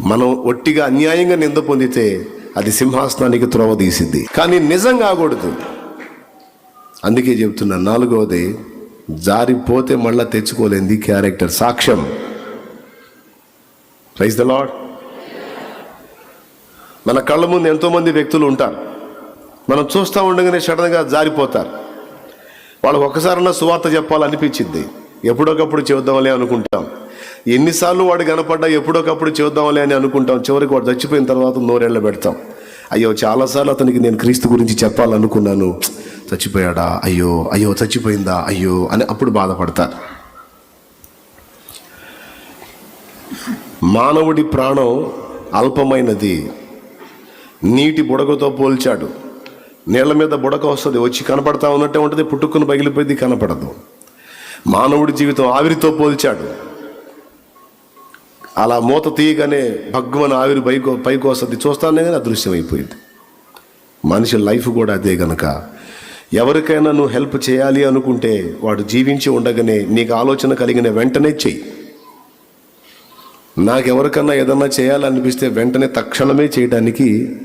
మనం ఒట్టిగా అన్యాయంగా నింద పొందితే అది సింహాసనానికి త్రోవ తీసింది. కానీ నిజం కాకూడదు అందుకే చెబుతున్నా నాలుగవది జారిపోతే మళ్ళా తెచ్చుకోలేంది క్యారెక్టర్ సాక్ష్యం. ప్రైజ్ ద లాడ్ మన కళ్ళ ముందు ఎంతోమంది వ్యక్తులు ఉంటారు. మనం చూస్తూ ఉండగానే సడన్గా జారిపోతారు. వాళ్ళు ఒక్కసారన్నా సువార్త చెప్పాలనిపించింది. ఎప్పుడొకప్పుడు చెబుదామలే అనుకుంటాం. ఎన్నిసార్లు వాడు కనపడ్డా ఎప్పుడొకప్పుడు చూద్దాంలే అని అనుకుంటాం. చివరికి వాడు చచ్చిపోయిన తర్వాత నోరేళ్ళ పెడతాం. అయ్యో చాలాసార్లు అతనికి నేను క్రీస్తు గురించి చెప్పాలనుకున్నాను. చచ్చిపోయాడా? అయ్యో అయ్యో చచ్చిపోయిందా? అయ్యో అని అప్పుడు బాధపడతారు. మానవుడి ప్రాణం అల్పమైనది. నీటి బుడకతో పోల్చాడు. నీళ్ళ మీద బుడక వస్తుంది. వచ్చి కనపడతా ఉన్నట్టే ఉంటుంది. పుట్టుకుని పగిలిపోయింది కనపడదు. మానవుడి జీవితం ఆవిరితో పోల్చాడు. అలా మూత తీయగానే భగ్గుమని ఆవిరి పైకో పైకి వస్తుంది చూస్తానే కానీ అదృశ్యం అయిపోయింది మనిషి లైఫ్ కూడా అదే గనక. ఎవరికైనా నువ్వు హెల్ప్ చేయాలి అనుకుంటే వాడు జీవించి ఉండగానే నీకు ఆలోచన కలిగిన వెంటనే చెయ్యి. నాకెవరికన్నా ఏదన్నా చేయాలనిపిస్తే వెంటనే తక్షణమే చేయడానికి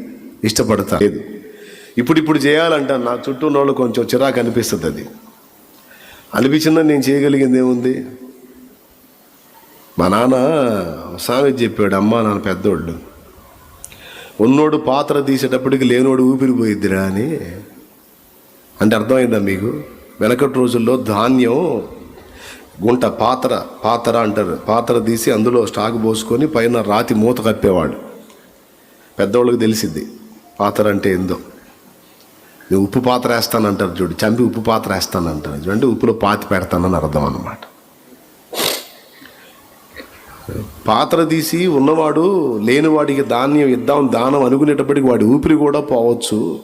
ఇష్టపడతా. లేదు. ఇప్పుడు ఇప్పుడు చేయాలంట నా చుట్టూ ఉన్న వాళ్ళు కొంచెం చిరాకు అనిపిస్తుంది అది. అనిపించిందని నేను చేయగలిగింది ఏముంది? మా నాన్న సామెత చెప్పాడు అమ్మ నాన్న పెద్దోళ్ళు. ఉన్నోడు పాత్ర తీసేటప్పటికి లేనోడు ఊపిరిపోయిద్దిరా అని. అంటే అర్థమైందా మీకు? వెనకటి రోజుల్లో ధాన్యం గుంట పాత్ర పాత్ర అంటారు. పాత్ర తీసి అందులో స్టాక్ పోసుకొని పైన రాతి మూత కప్పేవాడు. పెద్దవాళ్ళకి తెలిసిద్ది పాత్ర అంటే ఏందో. నేను ఉప్పు పాత్ర వేస్తానంటారు చూడు చంపి ఉప్పు పాత్ర వేస్తానంటారు. చూడండి ఉప్పులో పాతి పెడతానని అర్థం అనమాట పాత్ర తీసి ఉన్నవాడు లేనివాడికి ధాన్యం ఇద్దాం దానం అనుకునేటప్పటికి వాడి ఊపిరి కూడా పోవచ్చు.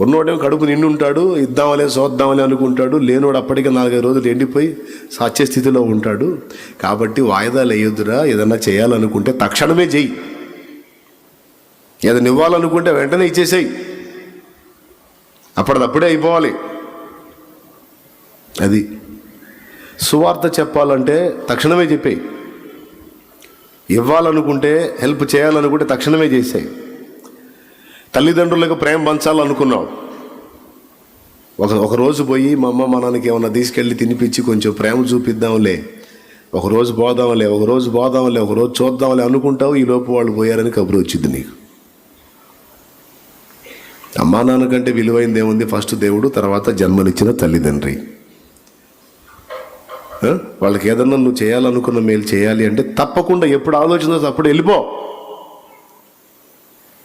ఉన్నవాడేమో కడుపు నిండి ఉంటాడు ఇద్దామలే చూద్దామని అనుకుంటాడు లేనివాడు అప్పటికే నాలుగైదు రోజులు ఎండిపోయి సత్య స్థితిలో ఉంటాడు. కాబట్టి వాయిదాలు వేయొద్దురా ఏదన్నా చేయాలనుకుంటే తక్షణమే చెయ్యి ఏదైనా ఇవ్వాలనుకుంటే వెంటనే ఇచ్చేసేయి. అప్పటిదప్పుడే అయిపోవాలి. అది. సువార్త చెప్పాలంటే తక్షణమే చెప్పేయి. ఇవ్వాలనుకుంటే హెల్ప్ చేయాలనుకుంటే తక్షణమే చేసాయి. తల్లిదండ్రులకు ప్రేమ పంచాలనుకున్నావు. ఒక ఒక రోజు పోయి మా అమ్మ మా నాన్నకి ఏమన్నా తీసుకెళ్ళి తినిపించి కొంచెం ప్రేమ చూపిద్దాంలే. ఒకరోజు పోదాంలే ఒక రోజు పోదాంలే ఒక రోజు చూద్దాంలే అనుకుంటావు ఈ లోపు వాళ్ళు పోయారని కబురు వచ్చింది నీకు. అమ్మా నాన్న కంటే విలువైంది ఏముంది? ఫస్ట్ దేవుడు తర్వాత జన్మనిచ్చిన తల్లిదండ్రి. వాళ్ళకి ఏదన్నా నువ్వు చేయాలనుకున్న మేలు చేయాలి అంటే తప్పకుండా ఎప్పుడు ఆలోచన అప్పుడు వెళ్ళిపో.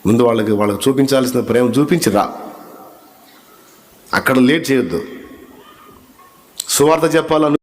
ముందు వాళ్ళకి వాళ్ళకి చూపించాల్సిన ప్రేమ చూపించిరా. అక్కడ లేట్ చేయొద్దు. సువార్త చెప్పాలను